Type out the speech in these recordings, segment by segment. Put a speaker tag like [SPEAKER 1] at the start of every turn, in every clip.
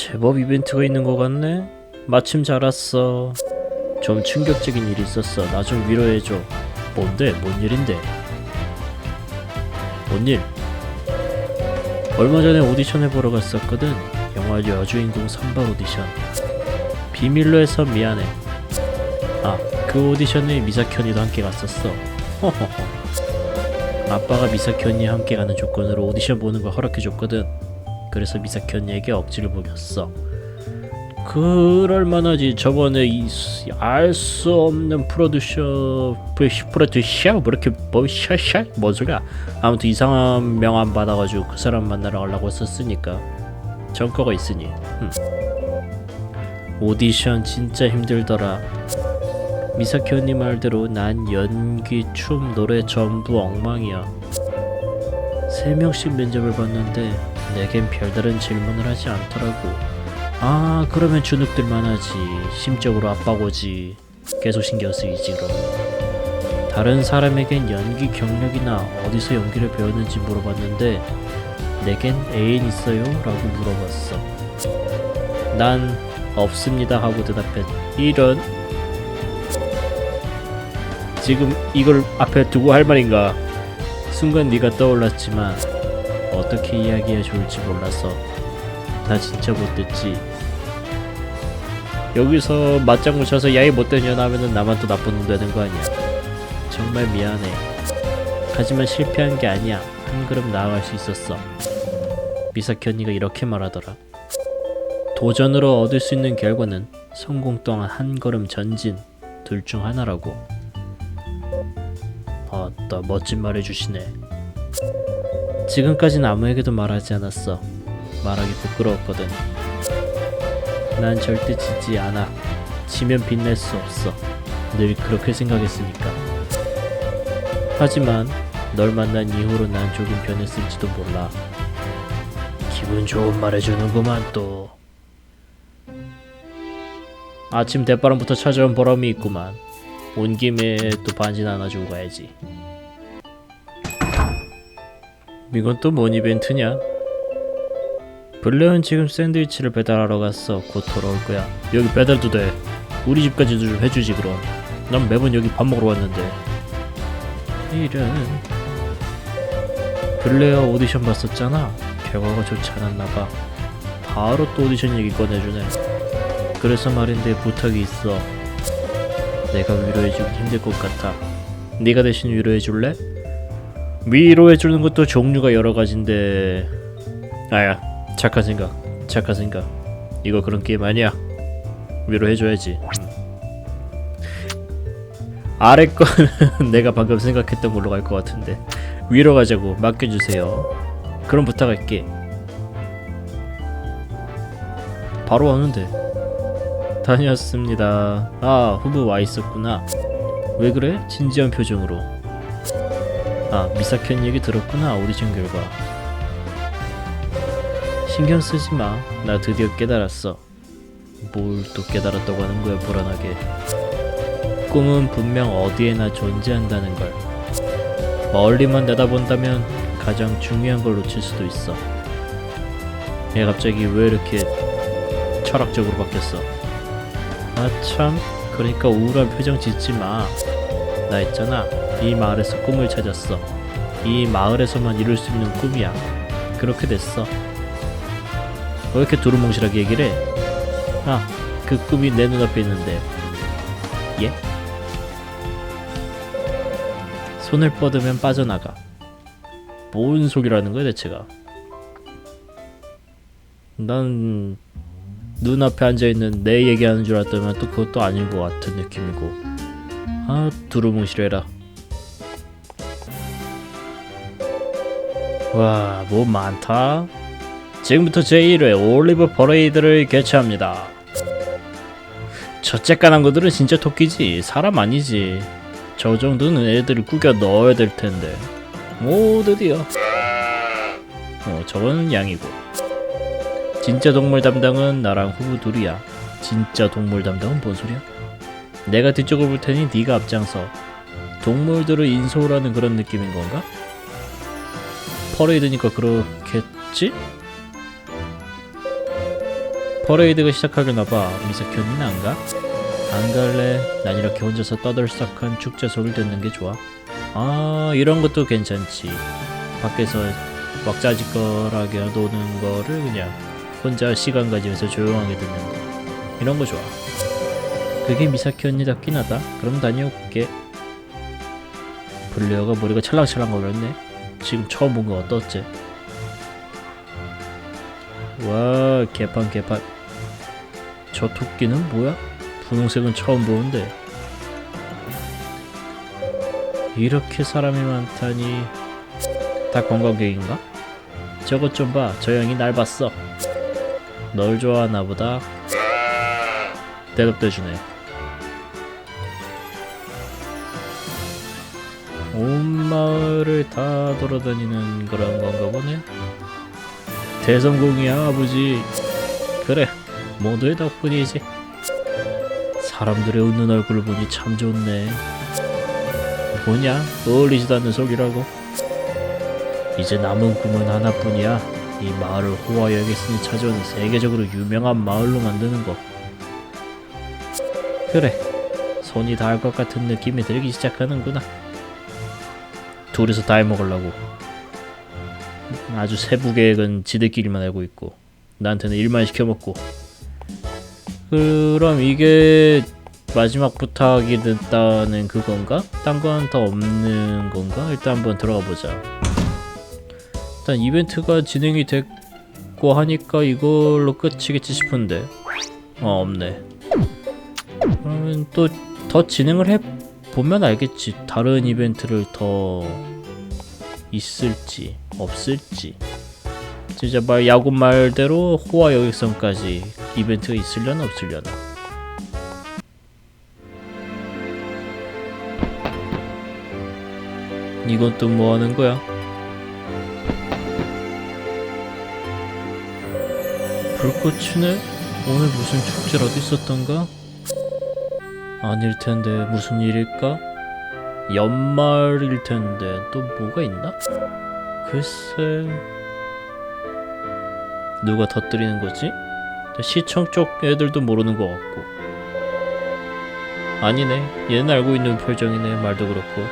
[SPEAKER 1] 제법 이벤트가 있는 것 같네. 마침 잘 왔어. 좀 충격적인 일이 있었어. 나 좀 위로해줘. 뭔데? 뭔 일인데? 뭔 일? 얼마 전에 오디션 해보러 갔었거든. 영화 여주인공 선발 오디션. 비밀로 해서 미안해. 아, 그 오디션에 미사현이도 함께 갔었어. 허허허. 아빠가 미사현이 함께 가는 조건으로 오디션 보는 걸 허락해줬거든. 그래서 미사현이에게 억지를 부렸어. 그럴 만하지. 저번에 알 수 없는 프로듀셔 프로듀셔 뭐 이렇게 뭐 샤샤 뭔 소리야? 아무튼 이상한 명함 받아가지고 그 사람 만나러 가려고 했었으니까 전과가 있으니. 흠. 오디션 진짜 힘들더라. 미사현이 말대로 난 연기, 춤, 노래 전부 엉망이야. 세 명씩 면접을 봤는데 내겐 별다른 질문을 하지 않더라고. 아 그러면 주눅들만 하지. 심적으로 압박오지. 계속 신경 쓰이지 그럼. 다른 사람에겐 연기 경력이나 어디서 연기를 배웠는지 물어봤는데 내겐 애인 있어요? 라고 물어봤어. 난 없습니다 하고 대답했. 이런 지금 이걸 앞에 두고 할 말인가? 순간 네가 떠올랐지만 어떻게 이야기해 좋을지 몰라서 나 진짜 못됐지. 여기서 맞장구 쳐서 야이 못된 년 하면은 나만 또 나쁜 놈 되는 거 아니야. 정말 미안해. 하지만 실패한 게 아니야. 한 걸음 나아갈 수 있었어. 미사키 언니가 이렇게 말하더라. 도전으로 얻을 수 있는 결과는 성공 또한 한 걸음 전진 둘 중 하나라고. 아따 멋진 말 해주시네. 지금까진 아무에게도 말하지 않았어. 말하기 부끄러웠거든. 난 절대 지지 않아. 지면 빛낼 수 없어. 늘 그렇게 생각했으니까. 하지만 널 만난 이후로 난 조금 변했을지도 몰라. 기분 좋은 말 해주는구만 또. 아침 대바람부터 찾아온 보람이 있구만. 온 김에 또 반지 나눠주고 가야지. 이건 또 뭔 이벤트냐? 블레온 지금 샌드위치를 배달하러 갔어. 곧 돌아올 거야. 여기 배달도 돼. 우리 집까지도 좀 해주지 그럼. 난 매번 여기 밥 먹으러 왔는데. 이런. 블레어 오디션 봤었잖아. 결과가 좋지 않았나 봐. 바로 또 오디션 얘기 꺼내주네. 그래서 말인데 부탁이 있어. 내가 위로해주기 힘들 것 같아. 네가 대신 위로해줄래? 위로해주는 것도 종류가 여러 가지인데 아야 착한 생각 착한 생각. 이거 그런 게임 아니야. 위로해줘야지. 아래 거는 내가 방금 생각했던 걸로 갈 것 같은데. 위로 가자고 맡겨주세요. 그럼 부탁할게. 바로 왔는데. 다녀왔습니다. 아 후보 와 있었구나. 왜 그래? 진지한 표정으로 아 미사켄 얘기 들었구나 오디션 결과 신경 쓰지 마. 나 드디어 깨달았어. 뭘 또 깨달았다고 하는 거야 불안하게. 꿈은 분명 어디에나 존재한다는 걸. 멀리만 내다본다면 가장 중요한 걸 놓칠 수도 있어. 얘 갑자기 왜 이렇게 철학적으로 바뀌었어? 아 참, 그러니까 우울한 표정 짓지 마. 나 했잖아. 이 마을에서 꿈을 찾았어. 이 마을에서만 이룰 수 있는 꿈이야. 그렇게 됐어. 왜 이렇게 두루뭉실하게 얘기를 해? 아, 그 꿈이 내 눈앞에 있는데. 예? 손을 뻗으면 빠져나가. 뭔 소리라는 거야 대체가? 난 눈앞에 앉아있는 내 얘기하는 줄 알았더니 또 그것도 아닌 것 같은 느낌이고 아 두루뭉실해라 와 뭐 많다 지금부터 제1회 올리브 퍼레이드를 개최합니다. 첫째 까난 것들은 진짜 토끼지 사람 아니지. 저 정도는 애들을 구겨 넣어야 될 텐데. 오 드디어. 어 저거는 양이고. 진짜 동물 담당은 나랑 후보 둘이야. 진짜 동물 담당은 뭔 소리야? 내가 뒤쪽을 볼 테니 네가 앞장서. 동물들을 인솔하는 그런 느낌인 건가? 퍼레이드니까 그렇겠지? 퍼레이드가 시작하려나봐 미사키 언니는 안 가? 안 갈래 난 이렇게 혼자서 떠들썩한 축제 소리를 듣는 게 좋아 아 이런 것도 괜찮지 밖에서 막 짜지거라게 노는 거를 그냥 혼자 시간 가지면서 조용하게 듣는 거 이런 거 좋아 그게 미사키 언니답긴 하다. 그럼 다녀올게. 블레어가 머리가 찰랑찰랑 거렸네. 지금 처음 본 거 어떻지? 와 개판 개판. 저 토끼는 뭐야? 분홍색은 처음 보는데. 이렇게 사람이 많다니. 다 관광객인가? 저것 좀 봐. 저 형이 날 봤어. 널 좋아하나 보다. 대답도 해주네 온 마을을 다 돌아다니는 그런 건가 보네. 대성공이야 아버지. 그래 모두의 덕분이지. 사람들의 웃는 얼굴을 보니 참 좋네. 뭐냐 어울리지도 않는 속이라고. 이제 남은 꿈은 하나뿐이야. 이 마을을 호화 여객선이 찾아오는 세계적으로 유명한 마을로 만드는 거. 그래 손이 닿을 것 같은 느낌이 들기 시작하는구나 둘이서 다 해먹으려고. 아주 세부 계획은 지들끼리만 알고 있고 나한테는 일만 시켜먹고. 그럼 이게 마지막 부탁이 됐다는 그건가? 딴 건 더 없는 건가? 일단 한번 들어가 보자. 일단 이벤트가 진행이 됐고 하니까 이걸로 끝이겠지 싶은데. 어 없네. 그러면 또 더 진행을 해 보면 알겠지. 다른 이벤트를 더 있을지 없을지 진짜 말 야구 말대로 호화 여객선까지 이벤트가 있으려나 없으려나 이건 또 뭐 하는 거야? 불꽃이네? 오늘 무슨 축제라도 있었던가? 아닐 텐데 무슨 일일까? 연말일 텐데 또 뭐가 있나? 글쎄 누가 터뜨리는 거지? 시청 쪽 애들도 모르는 것 같고 아니네 얘는 알고 있는 표정이네 말도 그렇고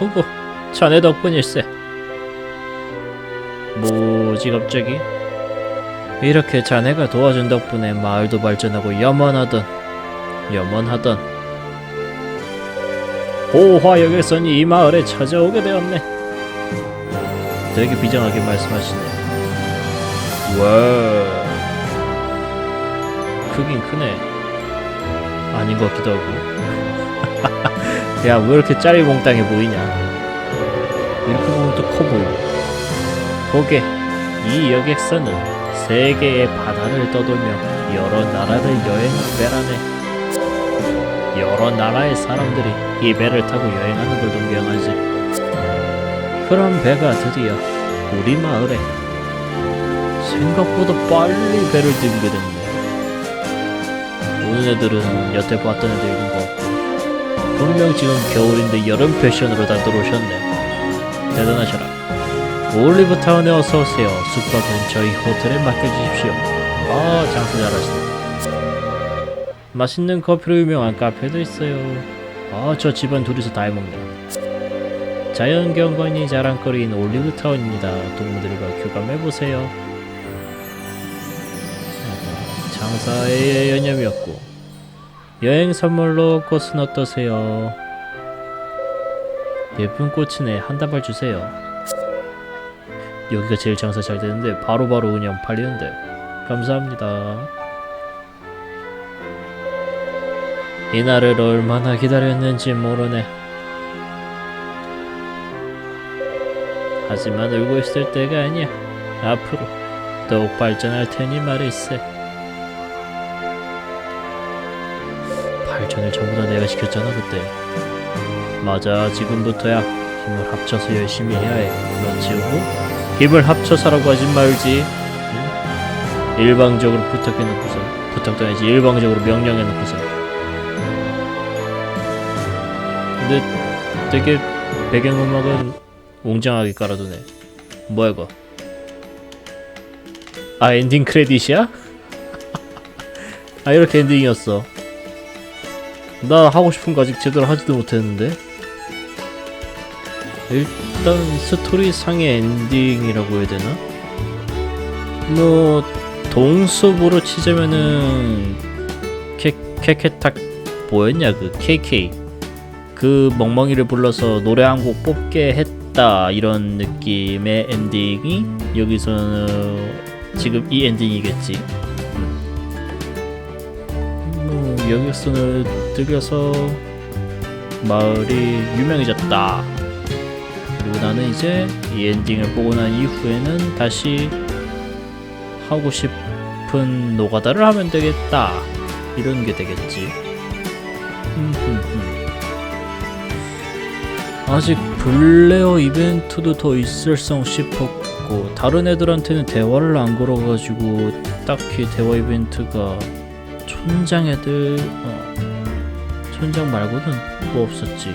[SPEAKER 1] 허구 자네 덕분일세 뭐지 갑자기? 이렇게 자네가 도와준 덕분에 마을도 발전하고 염원하던 염원하던 호화역에선이 이 마을에 찾아오게 되었네. 되게 비장하게 말씀하시네 와. 크긴 크네. 아닌 것 같기도 하고. 야 왜 이렇게 짜리몽땅해 보이냐. 이렇게 보면 또 커 보이고 보게 이 여객선은 세계의 바다를 떠돌며 여러 나라를 여행한 배라네 여러 나라의 사람들이 이 배를 타고 여행하는 걸 동경하지. 그런 배가 드디어 우리 마을에 생각보다 빨리 배를 들게 됐네. 오는 애들은 여태 봤던 애들인 것 같고 분명 지금 겨울인데 여름 패션으로 다 들어오셨네. 대단하셔라. 올리브타운에 어서오세요. 숙박은 저희 호텔에 맡겨주십시오. 아 장사 잘하시네 맛있는 커피로 유명한 카페도 있어요. 아 저 집안 둘이서 다 해먹네. 자연경관이 자랑거리인 올리브타운입니다. 동무들과 교감해보세요. 장사에 여념이었고. 여행 선물로 꽃은 어떠세요? 예쁜 꽃이네. 한 다발 주세요. 여기가 제일 장사 잘 되는데 바로바로 그냥 팔리는데. 감사합니다 이 날을 얼마나 기다렸는지 모르네. 하지만 울고 있을 때가 아니야. 앞으로 더욱 발전할 테니 말일세. 발전을 전부 다 내가 시켰잖아 그때. 맞아 지금부터야 힘을 합쳐서 열심히 해야 해. 그렇지 우 힘을 합쳐서라고 하지 말지. 응? 일방적으로 부탁해놓고서 부탁도 아니지 일방적으로 명령해놓고서 되게 배경음악은 웅장하게 깔아두네. 뭐야 이거? 아 엔딩 크레딧이야? 아 이렇게 엔딩이었어. 나 하고 싶은 거 아직 제대로 하지도 못했는데. 일단 스토리 상의 엔딩이라고 해야 되나? 뭐 동숲으로 치자면은 케 케케탁 뭐였냐 그 KK 그 멍멍이를 불러서 노래 한 곡 뽑게 했다 이런 느낌의 엔딩이 여기서는 지금 이 엔딩이겠지. 뭐 여기서는 들려서 마을이 유명해졌다. 그리고 나는 이제 이 엔딩을 보고 난 이후에는 다시 하고 싶은 노가다를 하면 되겠다. 이런 게 되겠지. 흠흠흠. 아직 블레어 이벤트도 더 있을성 싶었고 다른 애들한테는 대화를 안 걸어가지고 딱히 대화 이벤트가 촌장 애들 어, 촌장 말고는 뭐 없었지.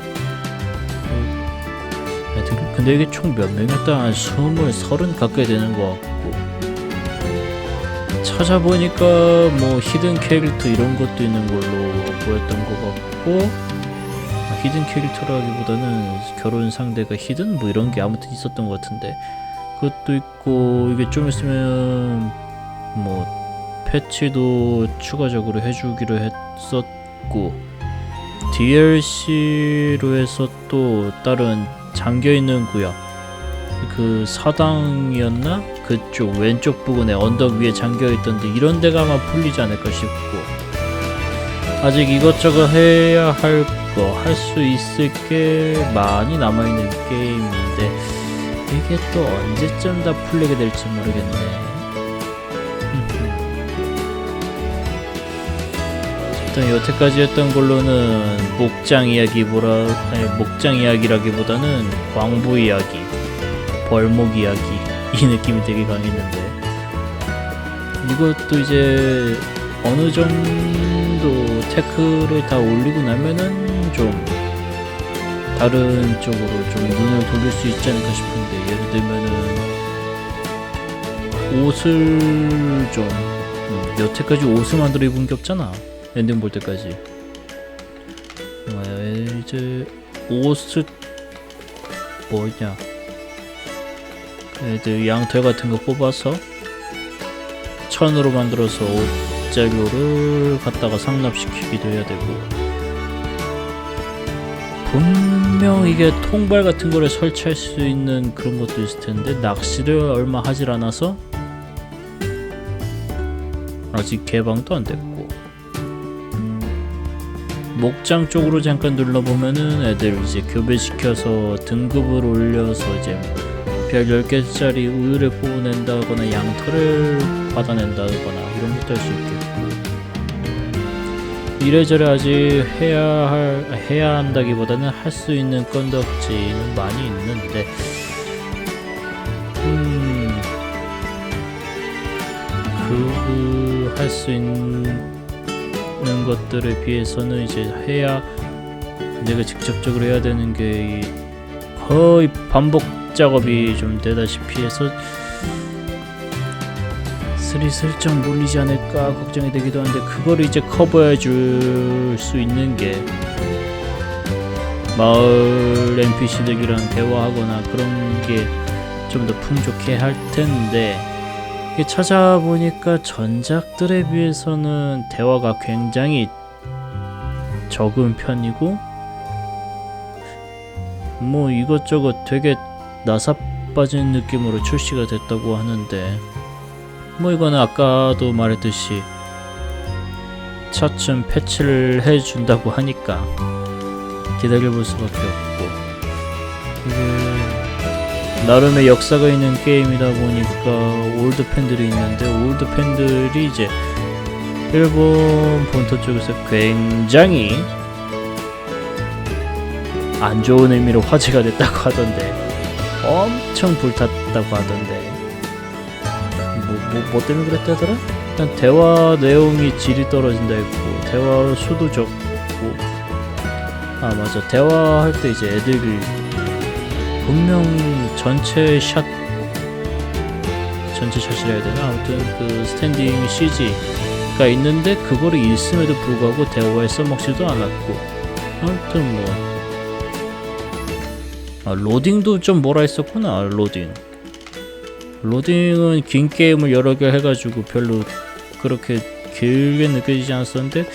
[SPEAKER 1] 어, 애들 근데 이게 총 몇 명이었다 한 스물 서른 가까이 되는 것 같고 찾아보니까 뭐 히든 캐릭터 이런 것도 있는 걸로 보였던 것 같고 아, 히든 캐릭터라기보다는 결혼 상대가 히든? 뭐 이런 게 아무튼 있었던 것 같은데. 그것도 있고 이게 좀 있으면 뭐 패치도 추가적으로 해주기로 했었고 DLC로 해서 또 다른 잠겨 있는 구역. 그 사당이었나? 그쪽 왼쪽 부분에 언덕 위에 잠겨 있던데 이런 데가 아마 풀리지 않을까 싶고. 아직 이것저것 해야 할 거 할 수 있을 게 많이 남아 있는 게임인데 이게 또 언제쯤 다 풀리게 될지 모르겠네. 일단 여태까지 했던 걸로는 목장 이야기 뭐라 아니 목장 이야기라기보다는 광부 이야기, 벌목 이야기 이 느낌이 되게 강했는데 이것도 이제 어느 정도 테크를 다 올리고 나면은 좀 다른 쪽으로 좀 눈을 돌릴 수 있지 않을까 싶은데 예를 들면은 옷을 좀 음, 여태까지 옷을 만들어 입은 게 없잖아. 엔딩 볼 때까지. 어, 이제 옷을 뭐냐. 애들 양털 같은 거 뽑아서 천으로 만들어서 옷 재료를 갖다가 상납시키기도 해야 되고 분명 이게 통발 같은 거를 설치할 수 있는 그런 것도 있을 텐데 낚시를 얼마 하질 않아서 아직 개방도 안 됐고. 목장 쪽으로 잠깐 눌러보면은 애들 이제 교배시켜서 등급을 올려서 이제 별 10개짜리 우유를 뽑아낸다거나 양털을 받아낸다거나 이런 것도 할 수 있겠고 이래저래 아직 해야 할 해야 한다기보다는 할 수 있는 건덕지는 많이 있는데 음 그 할 수 있는 것들에 비해서는 이제 해야 내가 직접적으로 해야 되는 게 거의 반복 작업이 좀 되다시피 해서 스리슬쩍 몰리지 않을까 걱정이 되기도 한데 그거를 이제 커버해 줄 수 있는 게 마을 NPC들이랑 대화하거나 그런 게 좀 더 풍족해 할 텐데 찾아보니까 전작들에 비해서는 대화가 굉장히 적은 편이고 뭐 이것저것 되게 나사 빠진 느낌으로 출시가 됐다고 하는데 뭐 이거는 아까도 말했듯이 차츰 패치를 해준다고 하니까 기다려볼 수밖에 없고. 나름의 역사가 있는 게임이다 보니까 올드 팬들이 있는데 올드 팬들이 이제 일본 본토 쪽에서 굉장히 안 좋은 의미로 화제가 됐다고 하던데 엄청 불탔다고 하던데 뭐, 뭐, 뭐 때문에 그랬다더라? 일단 대화 내용이 질이 떨어진다 했고 대화 수도 적고. 아 맞아. 대화할 때 이제 애들이 분명 전체 샷 전체 차시를 해야 되나? 아무튼 그 스탠딩 CG가 있는데 그거를 있음에도 불구하고 대화에 써먹지도 않았고. 아무튼 뭐. 아, 로딩도 좀 뭐라 했었구나 로딩 로딩은 긴 게임을 여러 개 해가지고 별로 그렇게 길게 느껴지지 않았었는데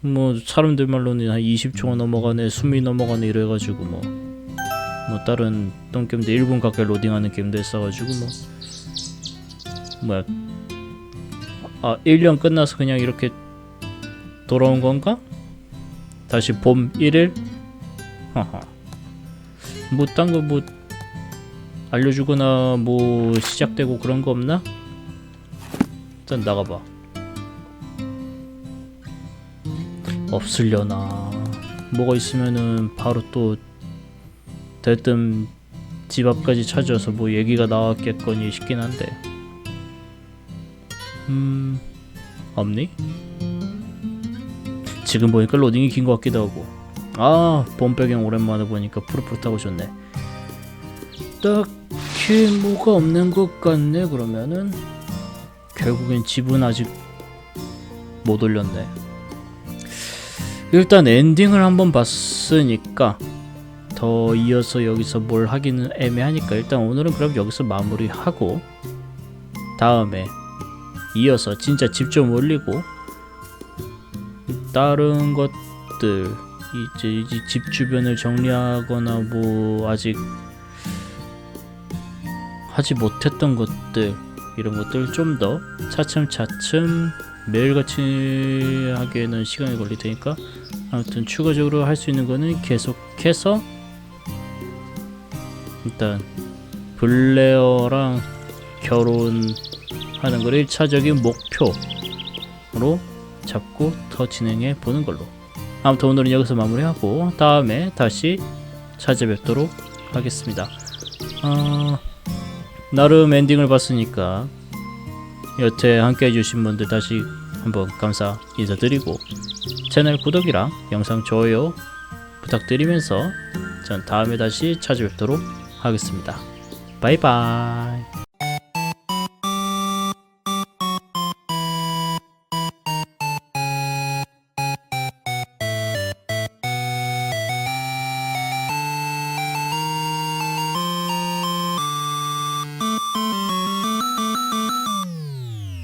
[SPEAKER 1] 뭐 사람들 말로는 한 20초가 넘어가네 숨이 넘어가네 이래가지고 뭐 뭐 다른 똥게임도 1분 가까이 로딩하는 게임도 있어가지고 뭐 뭐야 아 1년 끝나서 그냥 이렇게 돌아온 건가? 다시 봄 1일? 하하 뭐딴거뭐 알려주거나 뭐 시작되고 그런 거 없나? 일단 나가봐. 없으려나. 뭐가 있으면은 바로 또 대뜸 집 앞까지 찾아서 뭐 얘기가 나왔겠거니 싶긴 한데. 음 없니? 지금 보니까 로딩이 긴 것 같기도 하고. 아 봄배경 오랜만에 보니까 푸릇푸릇하고 좋네 딱히 뭐가 없는 것 같네 그러면은. 결국엔 집은 아직 못 올렸네. 일단 엔딩을 한번 봤으니까 더 이어서 여기서 뭘 하기는 애매하니까 일단 오늘은 그럼 여기서 마무리하고 다음에 이어서 진짜 집 좀 올리고 다른 것들 이제 집 주변을 정리하거나 뭐 아직 하지 못했던 것들 이런 것들 좀 더 차츰차츰 매일같이 하기에는 시간이 걸릴 테니까 아무튼 추가적으로 할 수 있는 거는 계속해서 일단 블레어랑 결혼하는 걸 1차적인 목표로 잡고 더 진행해 보는 걸로. 아무튼 오늘은 여기서 마무리하고 다음에 다시 찾아뵙도록 하겠습니다. 어, 나름 엔딩을 봤으니까 여태 함께 해주신 분들 다시 한번 감사 인사드리고 채널 구독이랑 영상 좋아요 부탁드리면서 전 다음에 다시 찾아뵙도록 하겠습니다. 바이바이.